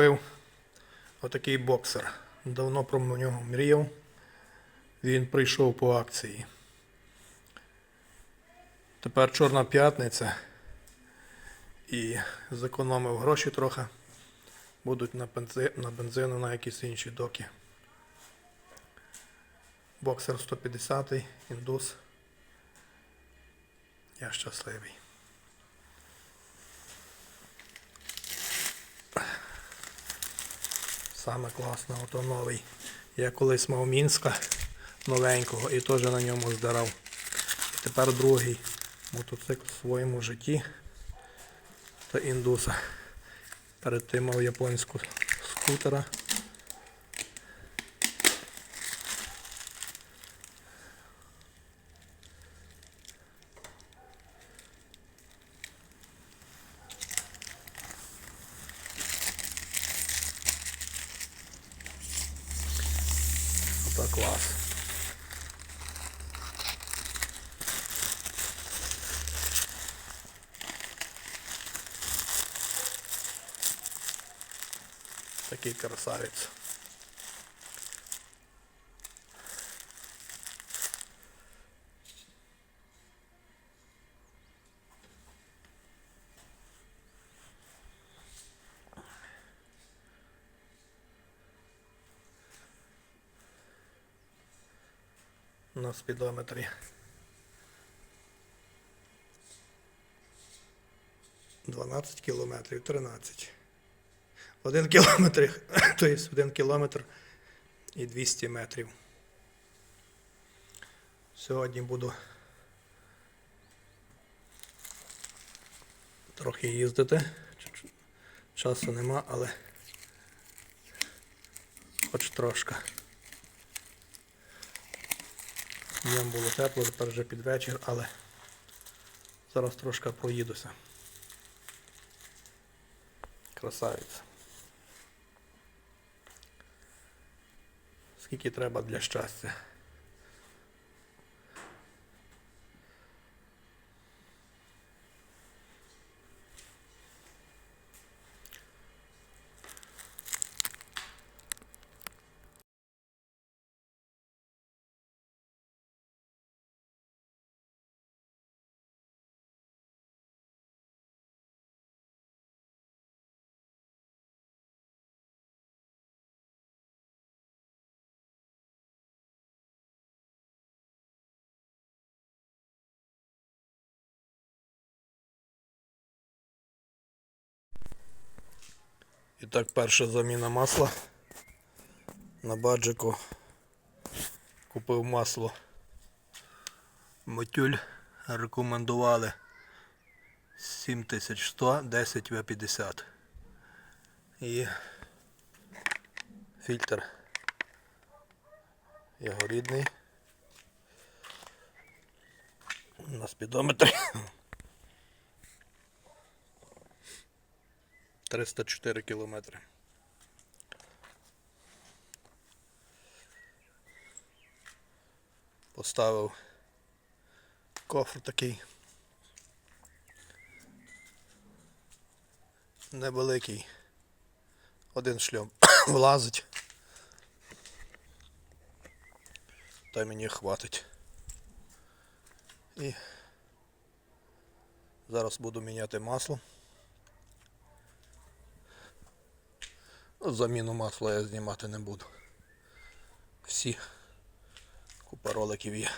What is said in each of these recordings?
купив отакий боксер. Давно про нього мріяв. Він прийшов по акції. Тепер Чорна п'ятниця. І зекономив гроші трохи. Будуть на, бензи... на бензину на якісь інші доки. Боксер 150 індус. Я щасливий. Саме класне, ото новий. Я колись мав Мінська новенького і теж на ньому здарав. І тепер другий мотоцикл в своєму житті та індуса. Перед тим мав японську скутера. Ото клас. Такий красавець. На спідометрі. Дванадцять кілометрів, тринадцять. Один кілометр, то є один кілометр і 200 метрів. Сьогодні буду трохи їздити. Часу нема, але хоч трошки. Днем було тепло, тепер вже під вечір, але зараз трошки проїдуся. Красавець. Скільки треба для щастя. І так, перша заміна масла. На баджику купив масло. Мотюль рекомендували 7100 10 В50. І фільтр його рідний. На спідометрі 304 кілометри. Поставив кофр такий. Невеликий. Один шльом влазить. Та мені хватить. І зараз буду міняти масло. Заміну масла я знімати не буду. Всі купа роликів є.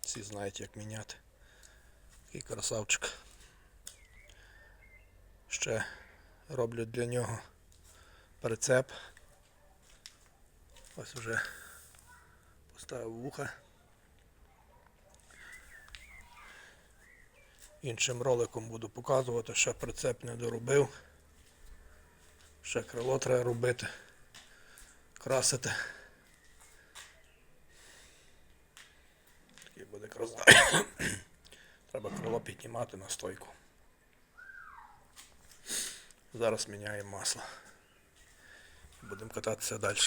Всі знають як міняти. Такий красавчик. Ще роблю для нього прицеп. Ось вже поставив вуха. Іншим роликом буду показувати, ще прицеп не доробив. Ще крило треба робити, красити. Такий буде красавець. Треба крило піднімати на стойку. Зараз міняємо масло. Будемо кататися далі.